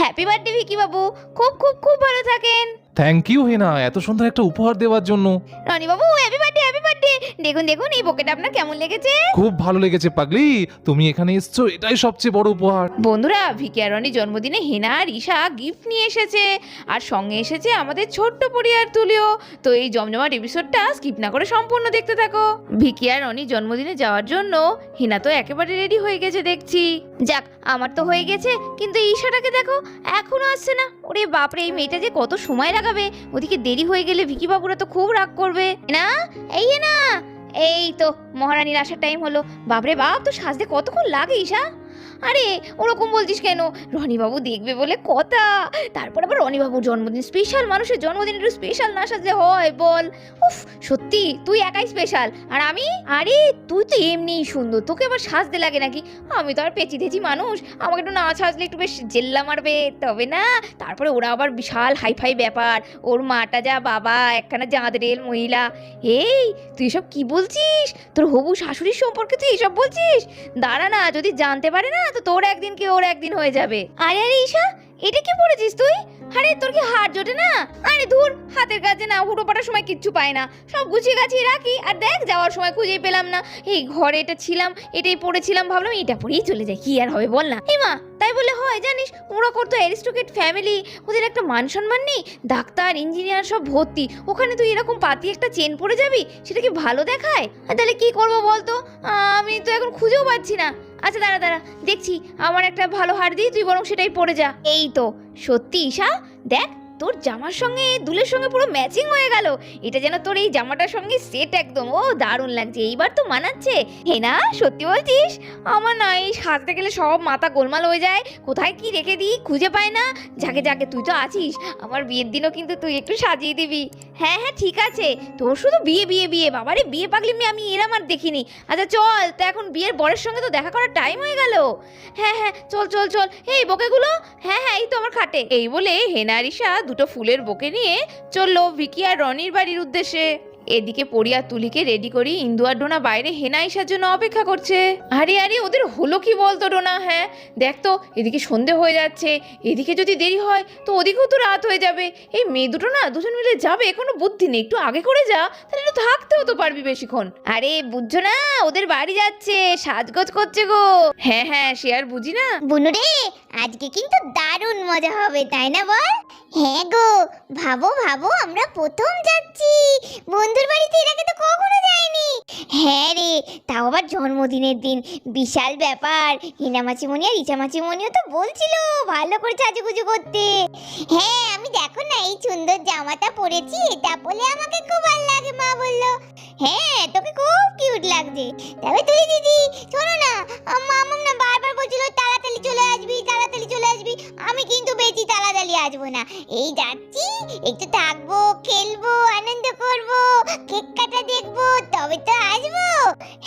Happy birthday Vicky বাবু। খুব খুব খুব ভালো থাকেন। Thank you Hena. এত সুন্দর একটা উপহার দেওয়ার জন্য। রনি বাবু হ্যাপি বার্থডে হ্যাপি বার্থডে দেখুন দেখুন এই বোকেটা আপনার কেমন লেগেছে? খুব ভালো লেগেছে পাগলি। তুমি এখানে এসছো এটাই সবচেয়ে বড় উপহার। বন্ধুরা ভিকি আর রনির জন্মদিনে হেনা আর ঈশা গিফট নিয়ে এসেছে। আর সঙ্গে এসেছে আমাদের ছোট্ট পরিবার তুলিও। তো এই জমজমাট এপিসোডটা স্কিপ না করে সম্পূর্ণ দেখতে থাকো। ভিকি আর রনির জন্মদিনে যাওয়ার জন্য হেনা তো একেবারে রেডি হয়ে গেছে দেখছি। যাক, আমার তো হয়ে গেছে, কিন্তু ঈশাটাকে দেখো, এখনও আসছে না। ওরে বাপরে, এই মেয়েটা যে কত সময় লাগাবে? ওদিকে দেরি হয়ে গেলে ভিকি বাবুরা তো খুব রাগ করবে। না, এই না, এই তো, মহারানীর আসার টাইম হলো। বাপরে বাপ তো সাজতে কতক্ষণ লাগে ঈশা? আরে, ওরকম বলছিস কেন? রনিবাবু দেখবে বলে কথা। তারপর আবার রনিবাবুর জন্মদিন। স্পেশাল মানুষের জন্মদিন, একটু স্পেশাল না সাজলে হয়, বল। উফ, সত্যি, তুই একাই স্পেশাল আর আমি? আরে, তুই তো এমনিই সুন্দর। তোকে আবার সাজতে লাগে নাকি? আমি তো আর পেঁচি ধেচি মানুষ। আমাকে একটু না সাজলে একটু বেশ জেল্লা মারবে, তবে না। তারপরে ওরা আবার বিশাল হাইফাই ব্যাপার। ওর মাটা যা বাবা, একখানা জাঁদরেল মহিলা। এই, তুই এসব কি বলছিস? তোর হবু শাশুড়ির সম্পর্কে তুই এসব বলছিস? দাঁড়া না, যদি জানতে পারে না তো তোর একদিন কি ওর একদিন হয়ে যাবে। আরে আরে ঈশা, এটা কি পড়েছিস তুই? আরে, তোর কি হাত জোটে না? আরে ধুর, হাতের কাছে না হুটো পাটার সময় কিচ্ছু পায় না। সব গুছিয়ে গাছিয়ে রাখি, আর দেখ, যাওয়ার সময় খুঁজেই পেলাম না। এই ঘরে এটা ছিলাম, এটাই পড়েছিলাম, ভাবলাম এটা পরেই চলে যাই, কি আর হবে বল না। এই মা, তাই বলে হয়, জানিস, ওরা করতো অ্যারিস্টোকেট ফ্যামিলি, ওদের একটা মান সম্মান নেই, ডাক্তার, ইঞ্জিনিয়ার সব ভর্তি, ওখানে তুই এরকম পাতি একটা চেন পরে যাবি, সেটা কি ভালো দেখায়? তাহলে কি করব বলতো? আমি তো এখন খুঁজেও পাচ্ছি না। আচ্ছা দাঁড়া দাঁড়া। দেখছি, আমার একটা ভালো হার দিই, তুই বরং সেটাই পরে যা। এই তো। সত্যি, ঈশা? দেখ, তোর জামার সঙ্গে দুলের সঙ্গে পুরো ম্যাচিং হয়ে গেল। এটা যেন তোর এই জামাটার সঙ্গে সেট একদম। ও, দারুণ লাগছে। এইবার তো মানাচ্ছে। হে না, সত্যি বলছিস? আমার না এই সাজতে গেলে সব মাথা গোলমাল হয়ে যায়। কোথায় কি রেখে দিই, খুঁজে পায় না। যাকে যাকে তুই তো আছিস। আমার বিয়ের দিনও কিন্তু তুই একটু সাজিয়ে দিবি। হ্যাঁ হ্যাঁ ঠিক আছে। তোর শুধু বিয়ে বিয়ে বিয়ে। বাবারে, বিয়ে পাগলি মেয়ে আমি এরাম আর দেখিনি। আচ্ছা চল। তা এখন বিয়ের বরের সঙ্গে তো দেখা করার টাইম হয়ে গেল। হ্যাঁ হ্যাঁ চল চল চল। এই বোকেগুলো? হ্যাঁ হ্যাঁ এই তো আমার খাটে। এই বলে হেনারিসা দুটো ফুলের বোকে নিয়ে চলল ভিকি আর রনির বাড়ির উদ্দেশ্যে। এদিকে পরিয়া তুলিকে রেডি করি। ইন্দু আর ডোনা বাইরে হেনা ইসার জন্য অপেক্ষা করছে। আরে আরে, ওদের হলো কি বলতো ডোনা হ্যাঁ? দেখ তো, এদিকে সন্ধে হয়ে যাচ্ছে। এদিকে যদি দেরি হয়, তো ওদিকেও তো রাত হয়ে যাবে। এই মেয়ে দুটো না, দুজন মিলে যাবে, কোনো বুদ্ধি নেই। একটু আগে করে যা, তাহলে একটু থাকতেও তো পারবি বেশিক্ষণ। আরে, বুঝছ না, ওদের বাড়ি যাচ্ছে, সাজগোজ করছে গো। হ্যাঁ হ্যাঁ সে আর বুঝি না। বুনুরে, আজকে কিন্তু দারুণ মজা হবে, তাই না বল? হ্যাঁ গো, ভাবো ভাবো, আমরা প্রথম যাচ্ছি। বন্ধুর বাড়িতে এর আগে তো কখনো যাইনি। হ্যাঁ রে, তাও আবার জন্মদিনের দিন। বিশাল ব্যাপার, হিনা মাছিমণি আর ইচা মাছিমণিও তো বলছিল ভালো করে সাজুগুজু করতে। হ্যাঁ আমি দেখো না, এই সুন্দর জামাটা পরেছি, এটা পরে আমাকে খুব ভালো লাগে, মা বলল। হ্যাঁ তোকে খুব কিউট লাগছে। তবে তুই দিদি, শোনো না আম্মা তাড়াতাড়ি না। এই যাচ্ছি একটু থাকব খেলব আনন্দ করব কেক কাটা দেখব, তবে তো আসব।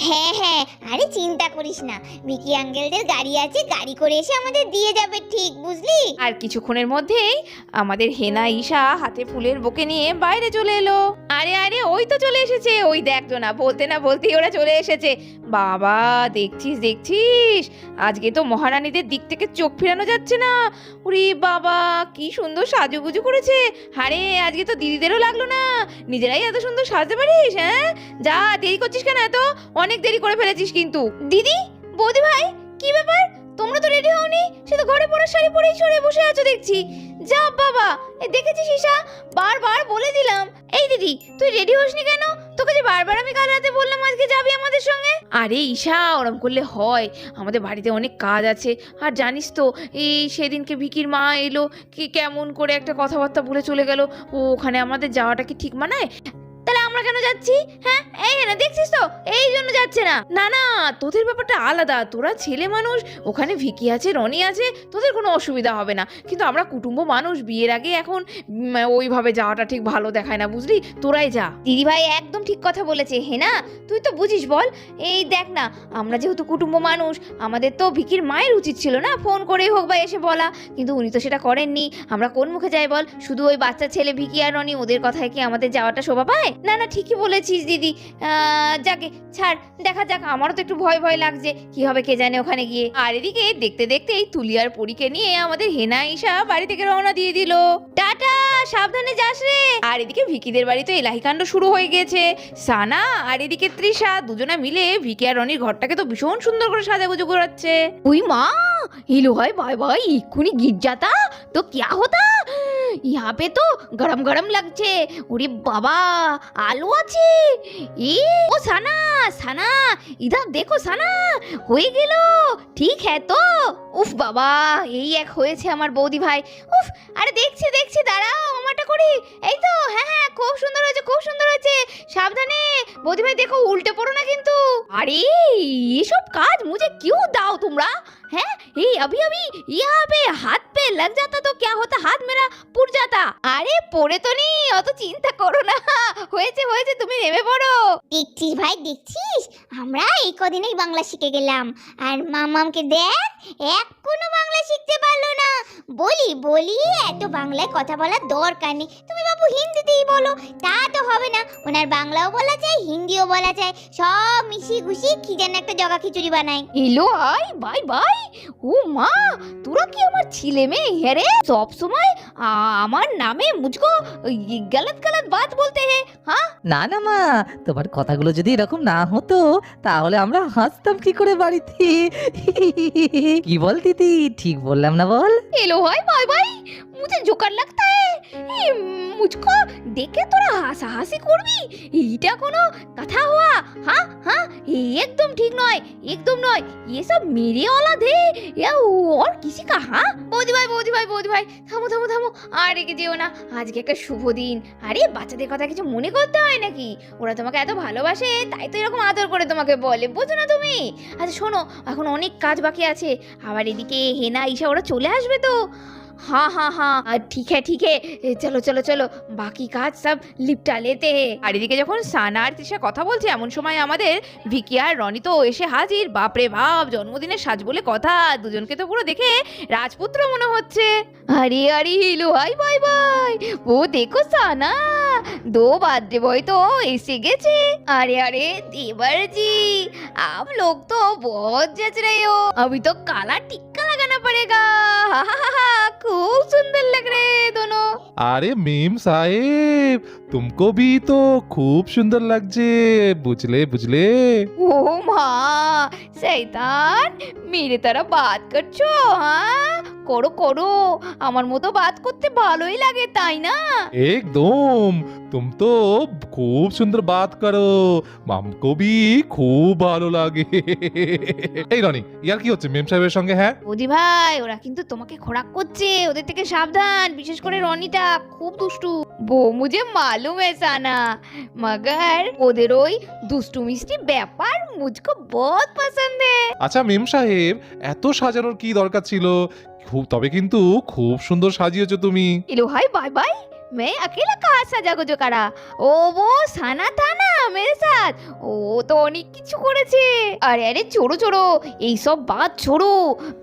হ্যাঁ হ্যাঁ আরে চিন্তা করিস না। মিকি আঙ্কেলদের গাড়ি আছে, গাড়ি করে এসে আমাদের দিয়ে যাবে, ঠিক বুঝলি? আর কিছুক্ষণের মধ্যেই আমাদের হেনা ঈশা হাতে ফুলের বুকে নিয়ে বাইরে চলে এলো। আরে আরে, ওই তো চলে এসেছে, ওই দেখতো না বলতে না বলতেই ওরা চলে এসেছে। বাবা, দেখছিস দেখছিস? আজকে তো মহারানীদের দিক থেকে চোখ ফিরানো যাচ্ছে না। ওরে বাবা, কি সুন্দর সাজুগুজু করেছে। আরে আজকে তো দিদিদেরও লাগল না। নিজেরাই এত সুন্দর সাজতে পারিস হ্যাঁ? যা, দেরি করছিস কেন এত? অনেক দেরি করে ফেলেছিস কিন্তু। দিদি, বৌদি ভাই, কি ব্যাপার? তোমরা তো রেডি হওনি? সে তো ঘরে পড়ার শাড়ি পরেই সরে বসে আছো দেখছি। যা, বাবা, এ দেখেছিস ঈশা? বারবার বলে দিলাম। এই দিদি, তুই রেডি হসনি কেন? তোকে যে বারবার আমি কাল রাতে বললাম আজকে যাবি আমাদের সঙ্গে? আরে ঈশা, ওরম করলে হয়। আমাদের বাড়িতে অনেক কাজ আছে। আর জানিস তো, এই সেদিনকে ভিকির মা এলো, কি কেমন করে একটা কথাবার্তা বলে চলে গেল। ও ওখানে আমাদের যাওয়াটা কি ঠিক মানায়? আমরা কেন যাচ্ছি? হ্যাঁ? এই না দেখছিস তো? এই জন্য যাচ্ছে না। না না, তোদের ব্যাপারটা আলাদা। তোরা ছেলে মানুষ, ওখানে ভিকি আছে, রনি আছে, তোদের কোনো অসুবিধা হবে না। কিন্তু আমরা কুটুম্ব মানুষ, বিয়ের আগে এখন ওইভাবে যাওয়াটা ঠিক ভালো দেখায় না, বুঝলি? তোরাই যা। দিদিভাই একদম ঠিক কথা বলেছে হে না তুই তো বুঝিস, বল। এই দেখ না, আমরা যেহেতু কুটুম্ব মানুষ, আমাদের তো ভিকির মায়ের উচিত ছিল না, ফোন করেই হোক বা এসে বলা। কিন্তু উনি তো সেটা করেননি। আমরা কোন মুখে যাই বল? শুধু ওই বাচ্চা ছেলে ভিকি আর রনি, ওদের কথায় কি আমাদের যাওয়াটা শোভা পায়? না না না ঠিকই বলেছিস, দিদি। যাকে, ছাড়, দেখা যাক, আমারও তো একটু ভয় ভয় লাগছে। কি হবে কে জানে ওখানে গিয়ে। আর এদিকে দেখতে দেখতে এই তুলিয়ার পরীকে নিয়ে আমাদের হেনা ইসা বাড়ি থেকে রওনা দিয়ে দিল। টাটা, সাবধানে যাস রে। আর এদিকে ভিকিদের বাড়ি তো এলাহিকাণ্ড শুরু হয়ে গেছে। সানা আর এদিকে তৃষা দুজনা মিলে ভিকি আর রনির ঘরটাকে তো ভীষণ সুন্দর করে সাজা সাজাগুজো করাচ্ছে। ওই মা ইলো হয় বাই বাই, এক্ষুনি গির্জাতা তো কিয়া হতা? ইয়াবে তো গরম গরম লাগছে ওরে বাবা আলু আছে এ ও সানা সানা ইধার দেখো সানা হয়ে গেল ঠিক হ্যাঁ তো উফ বাবা এই এক হয়েছে আমার বৌদি ভাই উফ আরে দেখছি দেখছি দাঁড়াও আমারটা করি এই তো হ্যাঁ হ্যাঁ খুব সুন্দর হয়েছে খুব সুন্দর হয়েছে সাবধানে বৌদি ভাই দেখো উল্টে পড়ো না কিন্তু আরে এসব কাজ মুঝে কেউ দাও তোমরা हैं ये अभी अभी यहाँ पे हाथ पे लग जाता तो क्या होता हाथ मेरा পুড় जाता আরে পড়ে তো নেই অত চিন্তা করো না হয়েছে হয়েছে তুমি নেমে পড়ো দেখছিস ভাই দেখছিস আমরা এই কদিনেই বাংলা শিখে গেলাম আর মামামকে দেখ এখনো বাংলা শিখতে পারলো না বলি বলি এত বাংলায় কথা বলার দরকার নেই তুমি বাবু হিন্দিতেই বলো তা তো হবে না ওনার বাংলাও বলা যায় হিন্দিও বলা যায় সব মিশিয়ে গুছিয়ে কি যেন একটা জগা খিচুড়ি বানায় এলো আই বাই বাই ও মা তোরা কি আমার ছেলে মেয়ে হ্যারে সব সময় আমার নামে মুঝকো গলত গলত বাত বলতে হে হ্যাঁ? না না মা তোমার কথাগুলো যদি এরকম না হতো তাহলে আমরা হাসতাম কি করে বাড়িতে? কি বল দিদি ঠিক বললাম না বল? এলো হয় ভাই ভাই মুঝে জোকার লাগতা হে। মুঝকো দেখে তোরা হাসাহাসি করবি? এইটা কোনো কথা হওয়া হ্যাঁ হ্যাঁ? একদম ঠিক নয় একদম নয় এসব মেরে ওলা দে ইয়া ওর কিসিকা হ্যাঁ? বৌদি ভাই বৌদি ভাই বৌদি ভাই, থামো থামো থামো, আর রেগে যেও না। আজকে একটা শুভ দিন। আরে, বাচ্চাদের কথা কিছু মনে করতে হয় নাকি? ওরা তোমাকে এত ভালোবাসে, তাই তো এরকম আদর করে তোমাকে বলে। বোঝো না তুমি? আচ্ছা শোনো, এখন অনেক কাজ বাকি আছে। আবার এদিকে হেনা, ঈশা, ওরা চলে আসবে তো। हाँ हाँ हाँ আর ঠিক है ঠিক है এ, চলো চলো চলো বাকি কাজ সব লিপটা লেতে হে আর এদিকে যখন সানা আর তৃষা কথা বলছে এমন সময় আমাদের ভিকি আর রনি তো এসে হাজির বাপরে বাপ জন্মদিনের সাজ বলে কথা দুজনকে তো পুরো দেখে রাজপুত্র মনে হচ্ছে আরে আরে হিলো হাই বাই বাই ও দেখো সানা दो बर्थडे बॉय तो ऐसे गए अरे अरे देवर जी आप लोग तो बहुत जच रहे हो अभी तो काला टिक्का लगाना पड़ेगा हा, हा, हा, हा, खूब सुंदर लग रहे हैं दोनों আরে মেম সাহেব তুমকো ভি তো খুব সুন্দর লাগছে বুঝলে বুঝলে ओ माँ শৈতান মেরে তারা বাত করছো হ্যাঁ করো করো। আমার মতো বাত করতে ভালোই লাগে তাই না? একদম। তুম তো খুব সুন্দর বাত করো। মামকো ভি খুব ভালো লাগে। এই রনি ইয়ার কি হচ্ছে? মেম সাহেবের সঙ্গে হ্যাঁ? বৌদি ভাই ওরা কিন্তু তোমাকে খোরাক করছে। ওদের থেকে সাবধান বিশেষ করে রনিটা। খুব দুষ্টু। বো মুঝে মালুম है সানা। মগর ওদের ওই দুষ্টু মিষ্টি ব্যাপার মুঝকো বহুত পছন্দ है আচ্ছা মেম সাহেব এত সাজানোর কি দরকার ছিল? খুব তবে কিন্তু খুব সুন্দর সাজিয়েছো তুমি इलो हाय बाय बाय मैं अकेला कहाँ सजा गुजो करा ও वो সানা था ना मेरे साथ ও তো অনেক কিছু করেছে अरे अरे छोड़ो छोड़ो এই সব बात छोड़ो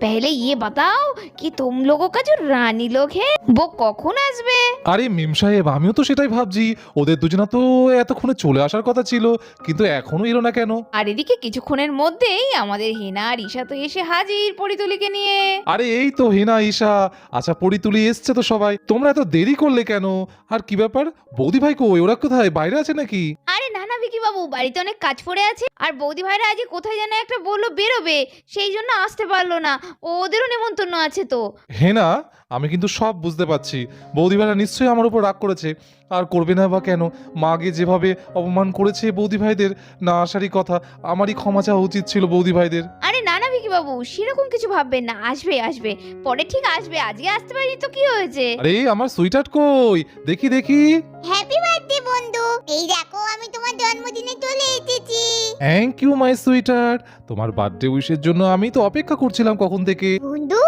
पहले ये बताओ कि तुम लोगों का जो रानी लोग है वो কখন আসবে আরে মেম সাহেব আমিও তো সেটাই ভাবছি ওদের দুজনা তো এতক্ষণে চলে আসার কথা ছিল কিন্তু এখনো এলো না কেন আর এদিকে কিছুক্ষণের মধ্যেই আমাদের হেনা আর ঈশা তো এসে হাজির পরিতুলিকে নিয়ে আরে এই তো হেনা ঈশা আচ্ছা পরিতুলি এসছে তো সবাই তোমরা এত দেরি করলে কেন আর কি ব্যাপার বৌদি ভাই কই ওরা কোথায় বাইরে আছে নাকি আরে না না ভিকি বাবু বাড়িতে অনেক কাজ পড়ে আছে। আর বৌদি ভাইরা আজ কোথায় যেন একটা বলল বেরোবে সেই জন্য আসতে পারল না। ওদেরও নেমন্তন্ন আছে তো। হেনা আমি কিন্তু সব বুঝতে পারছি। বৌদি ভাইরা নিশ্চয়ই আমার উপর রাগ করেছে। আর করবে না বা কেন? মাগে যেভাবে অপমান করেছে বৌদি ভাইদের না আসারই কথা। আমারই ক্ষমা চাওয়া উচিত ছিল বৌদি ভাইদের। আরে না না ভিকি বাবু সেরকম কিছু ভাববেন না। আসবে আসবে। পরে ঠিক আসবে আজকে আসতে পারি তো কি হয়েছে? আরে আমার সুইটার কই? দেখি দেখি। হ্যাপি বার্থডে বন্ধু। এই দেখো আমি তোমার জন্মদিনে চলে এসেছি। থ্যাংক ইউ মাই সুইটার তোমার বার্থডে উইশের জন্য আমি তো অপেক্ষা করছিলাম কখন থেকে। বন্ধু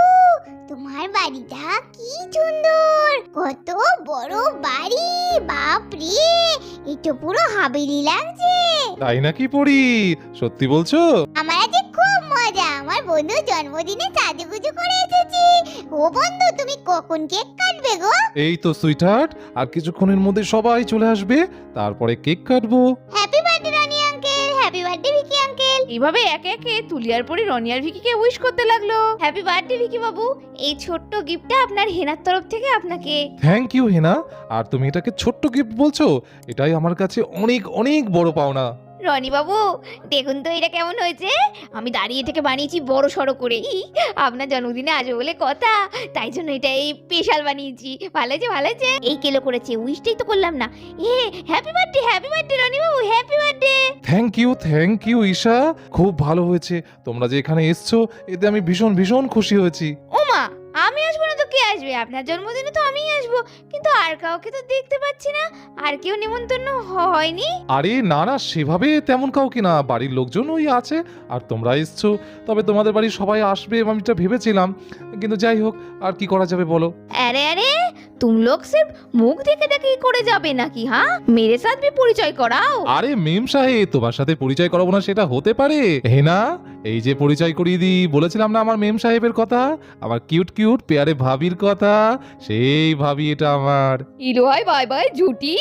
তোমার বাড়িটা কি সুন্দর। কত বড় বাড়ি বাপ রে। এটা পুরো হাবেলি লাগছে। তাই নাকি পড়ি? সত্যি বলছো? আমার মজা আমার বন্ধু জন্মদিনে সাজুগুজু করে এসেছি। ও বন্ধু তুমি কখন কেক কাটবে গো? এই তো সুইটহার্ট আর কিছুক্ষণের মধ্যে সবাই চলে আসবে। তারপরে কেক কাটবো। Happy birthday Roni uncle happy birthday Vicky uncle এইভাবে একে একে তুলিয়ার পরে রনি আর ভিকিকে উইশ করতে লাগল। হ্যাপি বার্থডে ভিকি বাবু! এই ছোট্ট গিফটটা আপনার হেনার তরফ থেকে আপনাকে। থ্যাংক ইউ হেনা। আর তুমি এটাকে ছোট্ট গিফট বলছো? এটাই আমার কাছে অনেক অনেক বড় পাওনা। রনি বাবু দেখুন তো এটা কেমন হয়েছে। আমি দাঁড়িয়ে থেকে বানিয়েছি বড় সড়ো করে। আপনার জন্মদিনে আসবে বলে কথা। তাই জন্য এটা এই স্পেশাল বানিয়েছি। ভালো হয়েছে ভালো হয়েছে। এই কেলো করেছে উইশটাই তো করলাম না। এ happy birthday happy birthday Roni Babu happy birthday thank you thank you Isha. খুব ভালো হয়েছে। তোমরা যে এখানে এসছো, এতে আমি ভীষণ ভীষণ খুশি হয়েছি। আমি আসব না তো কে আসবে? আপনার জন্মদিনে তো আমিই আসব। কিন্তু আর কাউকে তো দেখতে পাচ্ছি না। আর কেউ নিমন্ত্রণ হয়নি। আরে না না সেভাবে তেমন কাউকে না। বাড়ির লোকজন ওই আছে আর তোমরা এসছো। তবে তোমাদের বাড়ি সবাই আসবে আমি এটা ভেবেছিলাম। কিন্তু যাই হোক আর কি করা যাবে বলো? আরে আরে তুম লোক সির্ফ মুখ দেখে দেখে করে যাবে নাকি হ্যাঁ? মেরে সাথ ভি পরিচয় করাও। আরে মেম সাহেব তোমার সাথে পরিচয় করাবো না সেটা হতে পারে। হেনা এই যে পরিচয় করিয়ে দিই বলেছিলাম না আমার মেম সাহেবের কথা? আমার কিউট কিউট পেয়ারে ভাবির কথা? সেই ভাবি এটা আমার। ইলো হাই বাই বাই জুটি।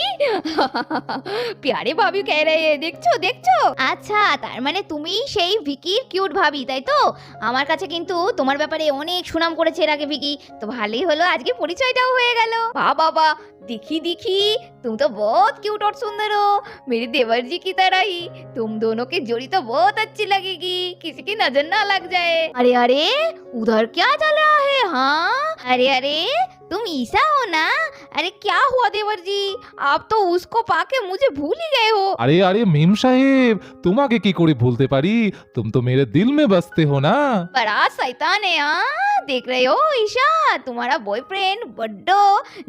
পেয়ারে ভাবি কে রে? দেখছ দেখছ? আচ্ছা তার মানে তুমি সেই ভিকির কিউট ভাবি তাই তো? আমার কাছে কিন্তু তোমার ব্যাপারে অনেক সুনাম করেছে এর আগে ভিকি। তো ভালোই হলো আজকে পরিচয়টাও হয়ে গেল। वाह बाबा दिखी दिखी। तुम तो बहुत क्यूट और सुंदर हो। मेरे देवर जी की तरह ही। तुम दोनों की जोड़ी तो बहुत अच्छी लगेगी। किसी की नज़र ना लग जाए। अरे अरे, उधर क्या चल रहा है? हाँ? अरे अरे, तुम ईसा हो ना? अरे क्या हुआ देवर जी आप तो उसको पाके मुझे भूल ही गए हो আরে আরে মেম সাহেব তোমাকে কি করে ভুলতে পারি তুম তো মেরে দিল মে বসতে हो না बड़ा शैतान है हाँ देख रहे हो ईशा तुम्हारा বয়ফ্রেন্ড বড্ড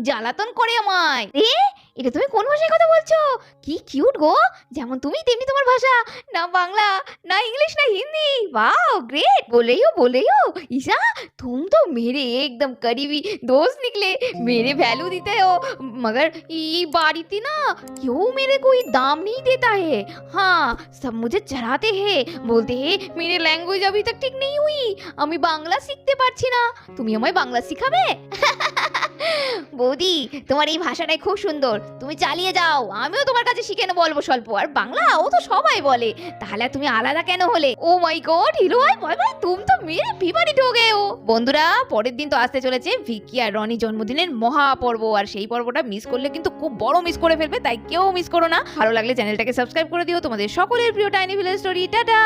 জ্বালাতন করে আমায় এ এটা তুমি কোন ভাষায় কথা বলছো কি কিউট গো যেমন তুমি তেমনি তোমার ভাষা না বাংলা ना इंग्लिश ना हिंदी वाओ ग्रेट बोले हो बोले हो ईशा तुम तो मेरे एकदम करीबी दोस्त निकले मेरे वैल्यू देते हो मगर ये बारीती ना क्यों मेरे कोई दाम नहीं देता है हाँ सब मुझे चढ़ाते हैं बोलते हैं मेरी लैंग्वेज अभी तक ठीक नहीं हुई আমি বাংলা শিখতে পারছি না তুমি আমায় বাংলা শিখাবে বৌদি, তোমার এই ভাষাটাই খুব সুন্দর। তুমি চালিয়ে যাও। আমিও তোমার কাছে শিখে নেব অল্প স্বল্প। আর বাংলা ও তো সবাই বলে। তাহলে তুমি আলাদা কেন হলে? ও মাই গড, হিরো ভাই ভাই ভাই তুমি তো মেরে বিমারি ঢোকে ও। বন্ধুরা, পরের দিন তো আসতে চলেছে ভিকি আর রনি জন্মদিনের মহা পর্ব আর সেই পর্বটা মিস করলে কিন্তু খুব বড় মিস করে ফেলবে, তাই কেউ মিস করো না। ভালো লাগলে চ্যানেলটাকে সাবস্ক্রাইব করে দিও। তোমাদের সকলের প্রিয় টাইনি ভিলেজ স্টোরি টাটা!